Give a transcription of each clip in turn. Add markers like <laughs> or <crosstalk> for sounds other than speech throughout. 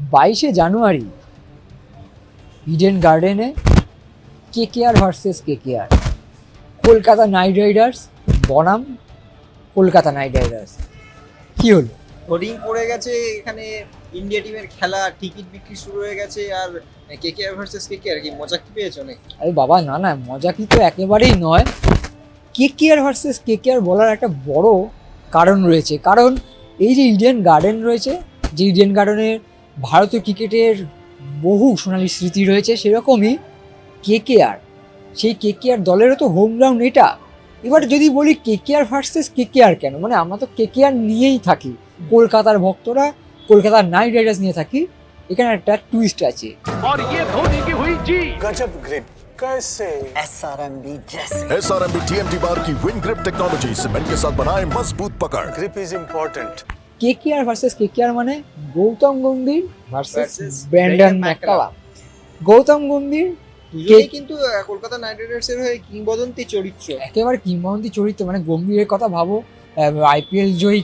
বাইশে জানুয়ারি ইডেন গার্ডেনে K K R versus K K R Kolkata Knight Riders বনাম কলকাতা নাইট রাইডার্স। কি হলো? হোর্ডিং পড়ে গেছে এখানে ইন্ডিয়া টিমের খেলা টিকিট বিক্রি শুরু হয়ে গেছে আর কে K R versus K K আর কি মজা কি পেয়েছ নাকি? আরে বাবা না না মজা কি তো একেবারেই নয়। কে K R versus K K আর বলার একটা বড় কারণ রয়েছে। কারণ এই যে ইডেন গার্ডেন রয়েছে যে ইডেন গার্ডেনের ভারতীয় ক্রিকেটের বহু সোনালী স্মৃতি রয়েছে সেরকমই কে কে আর সেই কে কে আর দলেরও তো হোম গ্রাউন্ড এটা এবার যদি বলি কে K R versus K K আর কেন মানে আমরা তো কে কে আর নিয়েই থাকি কলকাতার ভক্তরা কলকাতার নাইট রাইডার্স নিয়ে থাকি এখানে একটা টুইস্ট আছে और ये धोनी की हुई जी गजब ग्रिप कैसे S R M B T M T बार की विन ग्रिप टेक्नोलॉजी सीमेंट के साथ बनाए मजबूत पकड़ grip is important K K R versus K K R মানে Gautam Gambhir versus Brendon McCullum Gautam Gambhir দুজনেই কিন্তু কলকাতা নাইট রাইডার্স এর হয়ে কিংবদন্তি চরিত্র। একেবারে কিংবদন্তি চরিত্র মানে গম্ভীরের কথা ভাবো। আইপিএল জয়ী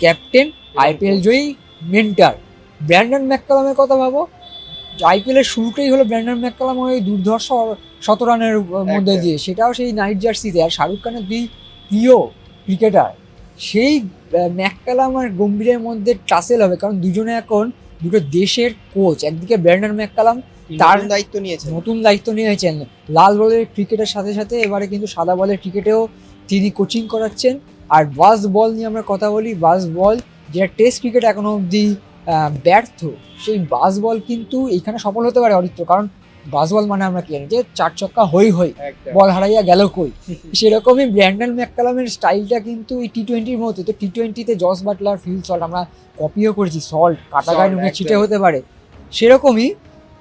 ক্যাপ্টেন আইপিএল জয়ী মেন্টার ব্র্যান্ডন ম্যাককালামের কথা ভাবো। আইপিএল এর শুরুটাই হলো ব্র্যান্ডন ম্যাককালাম ওই দুর্ধর্ষ শত রানের মধ্যে দিয়ে। সেটাও সেই নাইট জার্সিতে আর শাহরুখ খানের দুই প্রিয় ক্রিকেটার সেই ম্যাককালাম আর গম্ভীরের মধ্যে টাসেল হবে কারণ দুজনে এখন দুটো দেশের কোচ একদিকে ব্র্যান্ডন ম্যাককালাম তার- দায়িত্ব নিয়েছে নতুন দায়িত্ব নিয়েছেন। লাল বলের ক্রিকেটের সাথে সাথে এবারে কিন্তু সাদা বলের ক্রিকেটেও তিনি কোচিং করাচ্ছেন। আর বাস বল নিয়ে আমরা কথা বলি বাস বল যেটা টেস্ট ক্রিকেট এখনও অবধি ব্যর্থ সেই বাস বল কিন্তু এখানে সফল হতে পারে অরিত্র কারণ বল মানে আমরা কি জানি যে চার ছক্কা হই হই বল হারাইয়া গেল কই? <laughs> সেরকমই ব্র্যান্ডন ম্যাককালামের স্টাইলটা কিন্তু এই টি টোয়েন্টির মতো। তো টি টোয়েন্টিতে জস বাটলার ফিল সল্ট আমরা কপিও করেছি সল্ট কাটা গায়ে নুনে ছিটে হতে পারে। সেরকমই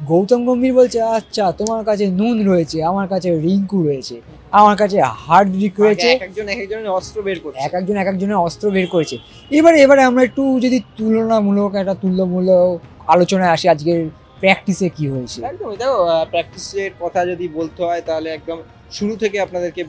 গৌতম গম্ভীর বলছে আচ্ছা তোমার কাছে নুন রয়েছে আমার কাছে রিঙ্কু রয়েছে আমার কাছে হার্ড হার্ডরিক রয়েছে। এক একজন এক একজনের অস্ত্র বের করছে। এক একজন এক একজনের অস্ত্র বের করেছে। এবারে এবারে আমরা একটু যদি তুলনামূলক একটা তুল্যমূলক আলোচনায় আসি আজকের প্র্যাকটিসে কি হয়েছে? একদম দেখো প্র্যাকটিসের কথা যদি বলতে হয়, তাহলে একদম শুরু থেকে আপনাদেরকে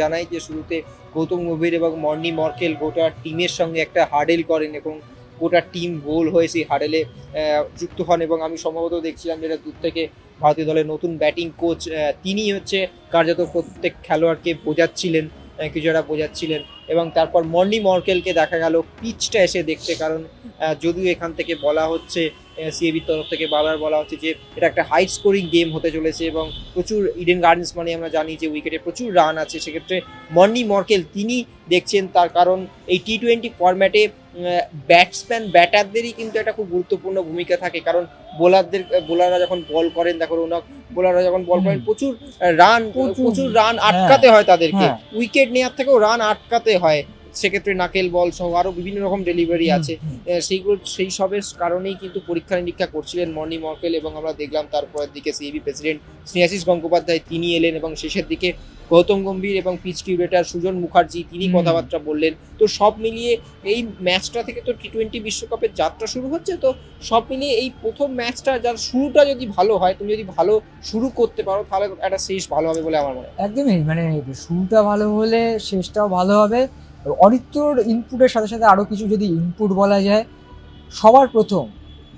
জানাই যে শুরুতে গৌতম গভীর এবং মর্নি মর্কেল গোটা টিমের সঙ্গে একটা হার্ডেল করেন এবং গোটা টিম গোল হয়ে সেই হার্ডেলে যুক্ত হন এবং আমি সম্ভবত দেখছিলাম যেটা দূর থেকে ভারতীয় দলের নতুন ব্যাটিং কোচ তিনি হচ্ছে কার্যত প্রত্যেক খেলোয়াড়কে বোঝাচ্ছিলেন। কিছুটা বোঝাচ্ছিলেন এবং তারপর মর্নি মর্কেলকে দেখা গেল পিচটা এসে দেখতে, কারণ যদিও এখান থেকে বলা হচ্ছে সিএবির তরফ থেকে বারবার বলা হচ্ছে যে এটা একটা হাই স্কোরিং গেম হতে চলেছে এবং প্রচুর ইডেন গার্ডেন্স মানে আমরা জানি যে উইকেটে প্রচুর রান আছে। সেক্ষেত্রে মর্নি মর্কেল তিনি দেখছেন তার কারণ এই টি টোয়েন্টি ফরম্যাটে ব্যাটসম্যান ব্যাটারদেরই কিন্তু একটা খুব গুরুত্বপূর্ণ ভূমিকা থাকে। কারণ বোলারদের, বোলাররা যখন বল করেন, দেখো রৌনক বোলাররা যখন বল করেন প্রচুর রান প্রচুর, রান হ্যাঁ। আটকাতে হয় তাদেরকে। হ্যাঁ। উইকেট নেওয়ার থেকেও রান আটকাতে হয়। সেক্ষেত্রে নাকেল বল সহ আরও বিভিন্ন রকম ডেলিভারি আছে। সেইগুলো সেই সবের কারণেই কিন্তু পরীক্ষা নিরীক্ষা করছিলেন মর্নি মর্কেল এবং আমরা দেখলাম তারপরের দিকে সিবি প্রেসিডেন্ট স্নেহাশিস গঙ্গোপাধ্যায় তিনি এলেন এবং শেষের দিকে গৌতম গম্ভীর এবং পিচ কিউরেটার সুজন মুখার্জি তিনি। কথাবার্তা বললেন। তো সব মিলিয়ে এই ম্যাচটা থেকে তো টি টোয়েন্টি বিশ্বকাপের যাত্রা শুরু হচ্ছে তো সব মিলিয়ে এই প্রথম ম্যাচটা যার শুরুটা যদি ভালো হয় তুমি যদি ভালো শুরু করতে পারো তাহলে একটা শেষ ভালো হবে বলে আমার মনে হয়। একদমই মানে শুরুটা ভালো হলে শেষটাও ভালো হবে। অরিত্রর ইনপুটের সাথে সাথে আরও কিছু যদি ইনপুট বলা যায় সবার প্রথম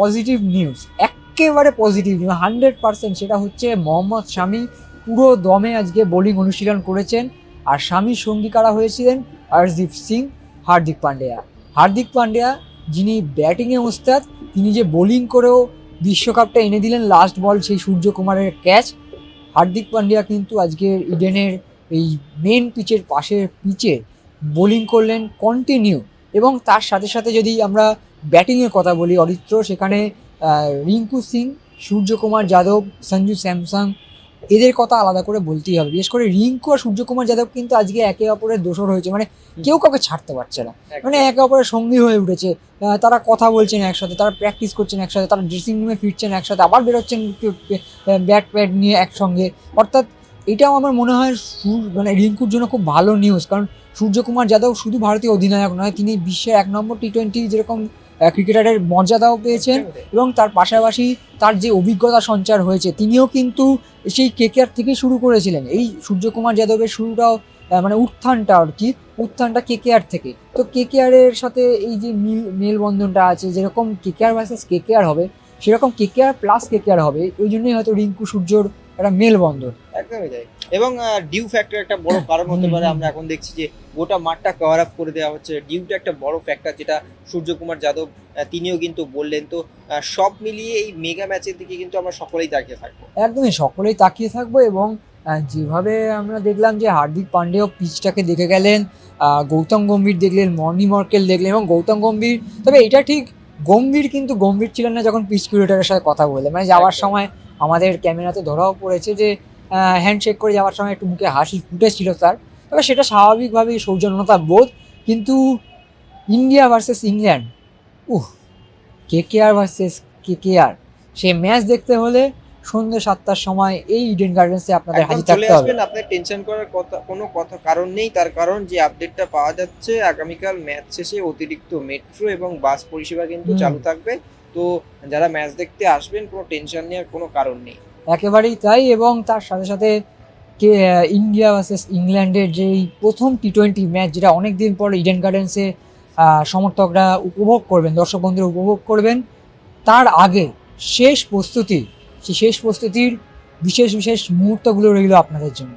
পজিটিভ নিউজ একেবারে পজিটিভ নিউজ হান্ড্রেড পার্সেন্ট সেটা হচ্ছে মোহাম্মদ শামি পুরো দমে আজকে বোলিং অনুশীলন করেছেন আর স্বামী সঙ্গী কারা হয়েছিলেন হরদীপ সিং, হার্দিক পান্ডিয়া। হার্দিক পান্ডিয়া যিনি ব্যাটিংয়ে ওস্তাদ, তিনি যে বোলিং করেও বিশ্বকাপটা এনে দিলেন লাস্ট বল সেই সূর্যকুমারের ক্যাচ হার্দিক পান্ডিয়া কিন্তু আজকে ইডেনের এই মেন পিচের পাশের পিচে বোলিং করলেন কন্টিনিউ এবং তার সাথে সাথে যদি আমরা ব্যাটিংয়ের কথা বলি, অরিত্র, সেখানে রিঙ্কু সিং, সূর্যকুমার যাদব, সঞ্জু স্যামসাং এদের কথা আলাদা করে বলতেই হবে। বিশেষ করে রিঙ্কু আর সূর্যকুমার যাদব কিন্তু আজকে একে অপরের দোষর হয়েছে। মানে কেউ কাউকে ছাড়তে পারছে না। মানে একে অপরের সঙ্গী হয়ে উঠেছে। তারা কথা বলছেন একসাথে তারা প্র্যাকটিস করছেন একসাথে তারা ড্রেসিং রুমে ফিরছেন একসাথে আবার বেরোচ্ছেন ব্যাট প্যাড নিয়ে একসঙ্গে। অর্থাৎ এটাও আমার মনে হয় সূর- মানে রিঙ্কুর জন্য খুব ভালো নিউজ কারণ সূর্যকুমার যাদব শুধু ভারতীয় অধিনায়ক নয় তিনি বিশ্বের এক নম্বর টি টোয়েন্টি যেরকম ক্রিকেটারের মর্যাদাও পেয়েছেন এবং তার পাশাপাশি তার যে অভিজ্ঞতা সঞ্চার হয়েছে, তিনিও কিন্তু সেই কেকেআর থেকেই শুরু করেছিলেন। এই সূর্যকুমার যাদবের শুরুটাও মানে উত্থানটা আর কি, উত্থানটা কেকেআর থেকে। তো কেকেআরের সাথে এই যে মিল, মেলবন্ধনটা আছে, যেরকম কেকেআর ভার্সেস কেকেআর হবে, সেরকম কে কে আর প্লাস কে কে আর হবে ওই জন্যই হয়তো রিঙ্কু সূর্যর একটা মেলবন্ধন। একদমই তাই এবং ডিউ ফ্যাক্টর একটা বড় কারণ হতে পারে। আমরা এখন দেখছি যে গোটা মাঠটা কভার আপ করে দেওয়া হচ্ছে। ডিউটা একটা বড় ফ্যাক্টর যেটা সূর্যকুমার যাদব তিনিও কিন্তু বললেন। তো সব মিলিয়ে এই মেগা ম্যাচের দিকে কিন্তু আমরা সকলেই তাকিয়ে থাকব। একদমই সকলেই তাকিয়ে থাকব এবং যেভাবে আমরা দেখলাম যে হার্দিক পান্ডেও পিচটাকে দেখে গেলেন গৌতম গম্ভীর দেখলেন মর্নি মর্কেল দেখলেন এবং গৌতম গম্ভীর তবে এটা ঠিক গম্ভীর কিন্তু গম্ভীর ছিলেন না যখন পিচ কিউরেটারের সাথে কথা বলে মানে যাওয়ার সময় আমাদের ক্যামেরাতে ধরাও পড়েছে যে হ্যান্ডশেক করে যাওয়ার সময় একটু মুখে হাসি ফুটেছিল তার তবে সেটা স্বাভাবিকভাবেই সৌজন্যতা বোধ। কিন্তু India versus England uh K K R versus K K R সে ম্যাচ দেখতে হলে সন্ধ্যে সাতটার সময় এই ইডেন গার্ডেন্সে আপনাদের হাজির থাকতে হবে। আপনার টেনশন করার কথা কোনো কথা কারণ নেই। তার কারণ যে আপডেটটা পাওয়া যাচ্ছে আগামীকাল ম্যাচ শেষে অতিরিক্ত মেট্রো এবং বাস পরিষেবা কিন্তু। চালু থাকবে। তো যারা ম্যাচ দেখতে আসবেন কোনো টেনশন নেওয়ার কোনো কারণ নেই। একেবারেই তাই এবং তার সাথে সাথে কে ইন্ডিয়া ভার্সেস ইংল্যান্ডের যেই প্রথম টি টোয়েন্টি ম্যাচ যেটা অনেক দিন পর ইডেন গার্ডেন্সে সমর্থকরা উপভোগ করবেন, দর্শক বন্ধুরা উপভোগ করবেন। তার আগে শেষ প্রস্তুতি, সেই শেষ প্রস্তুতির বিশেষ বিশেষ মুহূর্তগুলো রইল আপনাদের জন্য।